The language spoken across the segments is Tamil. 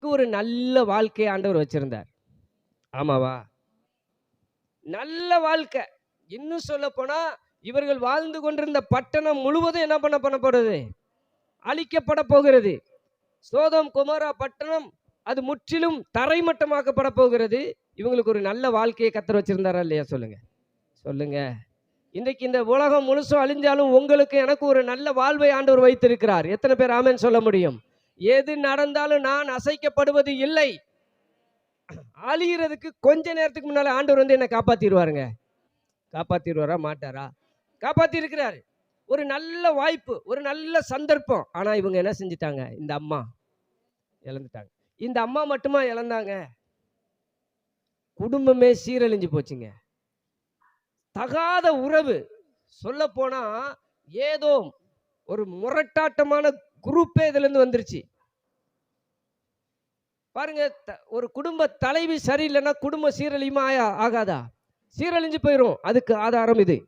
ஒரு நல்ல வாழ்க்கையை ஆண்டவர் வச்சிருந்தார். ஆமாவா? நல்ல வாழ்க்கை. இன்னும் சொல்ல போனா இவர்கள் வாழ்ந்து கொண்டிருந்த பட்டணம் முழுவதும் என்ன பண்ண பண்ணப்படுது? அழிக்கப்பட போகிறது. சோதம் குமாரா பட்டணம் அது முற்றிலும் தரைமட்டமாக்கப்பட போகிறது. இவங்களுக்கு ஒரு நல்ல வாழ்க்கையை கத்தர் வச்சிருந்தாரா இல்லையா? சொல்லுங்க. சொல்லுங்க. இன்றைக்கு இந்த உலகம் முழுசும் அழிஞ்சாலும் உங்களுக்கு எனக்கு ஒரு நல்ல வாழ்வை ஆண்டவர் வைத்திருக்கிறார். எத்தனை பேர் ஆமேன்னு சொல்ல முடியும்? எது நடந்தாலும் நான் அசைக்கப்படுவது இல்லை. அழிகிறதுக்கு கொஞ்ச நேரத்துக்கு முன்னால் ஆண்டவர் வந்து என்னை காப்பாத்திடுவாருங்க. காப்பாத்திடுவாரா? மாட்டாரா? காப்பாத்திருக்கிறாரு. ஒரு நல்ல வாய்ப்பு ஒரு நல்ல சந்தர்ப்பம். ஆனா இவங்க என்ன செஞ்சிட்டாங்க? இந்த அம்மா இழந்துட்டாங்க. இந்த அம்மா மட்டுமா இழந்தாங்க? குடும்பமே சீரழிஞ்சு போச்சுங்க. தகாத உறவு. சொல்ல போனா ஏதோ ஒரு முரட்டாட்டமான குரூப்பே இதுல இருந்து வந்துருச்சு. பாருங்க த- ஒரு குடும்ப தலைவி சரியில்லைன்னா குடும்பம் சீரழியுமா ஆயா ஆகாதா? சீரழிஞ்சு போயிடும் அதுக்கு ஆதாரம் இது.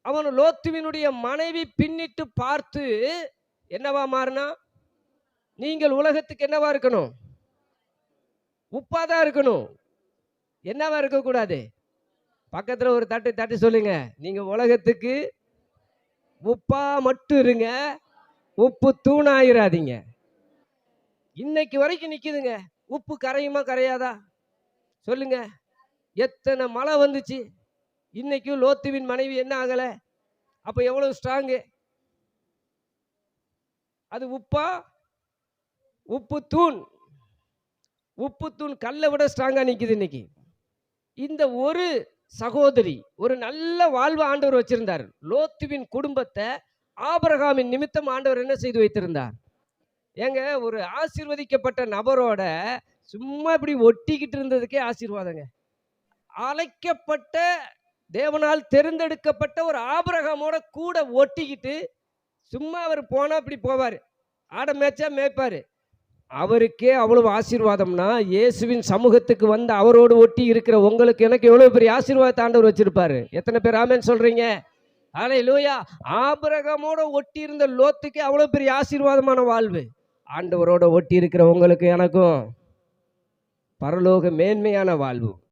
அவன் லோத்துவினுடைய மனைவி பின்னிட்டு பார்த்து என்னவா மாறினா? நீங்கள் உலகத்துக்கு என்னவா இருக்கணும்? உப்பாதான் இருக்கணும். என்னவா இருக்கக்கூடாது? பக்கத்தில் ஒரு தட்டு தட்டு சொல்லுங்க. நீங்க உலகத்துக்கு உப்பா மட்டும் இருங்க. உப்பு தூணாயிராதீங்க. இன்னைக்கு வரைக்கும் நிற்கிதுங்க உப்பு கரையுமா கரையாதா? சொல்லுங்க. எத்தனை மழை வந்துச்சு. இன்னைக்கும் லோத்துவின் மனைவி என்ன ஆகலை? அப்போ எவ்வளவு ஸ்ட்ராங்கு அது உப்பா? உப்பு தூண். உப்பு தூண் கல்லை விட ஸ்ட்ராங்காக நிற்கிது இன்னைக்கு. இந்த ஒரு சகோதரி ஒரு நல்ல வாழ்வு ஆண்டவர் வச்சிருந்தார். லோத்துவின் குடும்பத்தை ஆபரகாமின் நிமித்தம் ஆண்டவர் என்ன செய்து வைத்திருந்தார்? ஏங்க ஒரு ஆசீர்வதிக்கப்பட்ட நபரோட சும்மா இப்படி ஒட்டிக்கிட்டு இருந்ததுக்கே ஆசீர்வாதங்க. அழைக்கப்பட்ட தேவனால் தேர்ந்தெடுக்கப்பட்ட ஒரு ஆபரகமோட கூட ஒட்டிக்கிட்டு சும்மா அவர் போனால் இப்படி போவார். ஆட மேய்ச்சா மேய்ப்பார். அவருக்கே அவ்வளவு ஆசீர்வாதம்னா இயேசுவின் சமூகத்துக்கு வந்து அவரோடு ஒட்டி இருக்கிற உங்களுக்கு எனக்கு எவ்வளோ பெரிய ஆசீர்வாதத்தை ஆண்டவர் வச்சிருப்பாரு. எத்தனை பேர் ஆமேன்னு சொல்கிறீங்க ஆனால் லூயா ஆபரகமோட ஒட்டி இருந்த லோத்துக்கு அவ்வளோ பெரிய ஆசீர்வாதமான வாழ்வு. ஆண்டவரோட ஒட்டி இருக்கிற உங்களுக்கு எனக்கும் பரலோக மேன்மையான வாழ்வு.